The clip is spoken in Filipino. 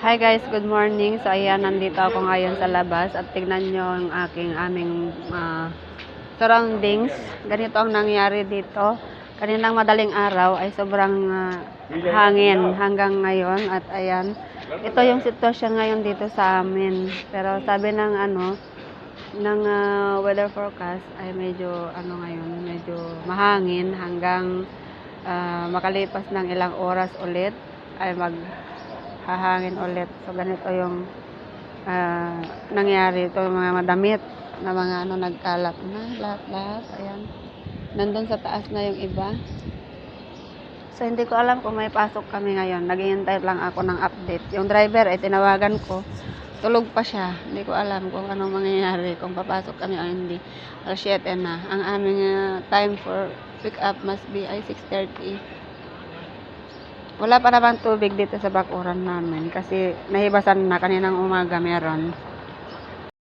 Hi guys, good morning. So ayan, nandito ako ngayon sa labas at tignan nyo ang aking aming ah, surroundings. Ganito ang nangyari dito. Kaninang madaling araw ay sobrang ah, hangin hanggang ngayon at ayan. Ito yung sitwasyon ngayon dito sa amin. Pero sabi ng ano, ng ah, weather forecast ay medyo ano ngayon, medyo mahangin hanggang ah, makalipas ng ilang oras ulit ay mag hahangin ulit. So, ganito yung ah, nangyari. Ito yung mga madamit na mga ano nagkalat na lahat-lahat. Ayan. Nandun sa taas na yung iba. So, hindi ko alam kung may pasok kami ngayon. Naghihintay lang ako ng update. Yung driver, ay tinawagan ko. Tulog pa siya. Hindi ko alam kung anong mangyayari, kung papasok kami o hindi. Alas 7 na. Ang aming ah, time for pick up must be ay 6.30. Wala pa naman tubig dito sa bakuran namin kasi nahibasan na kaninang umaga meron.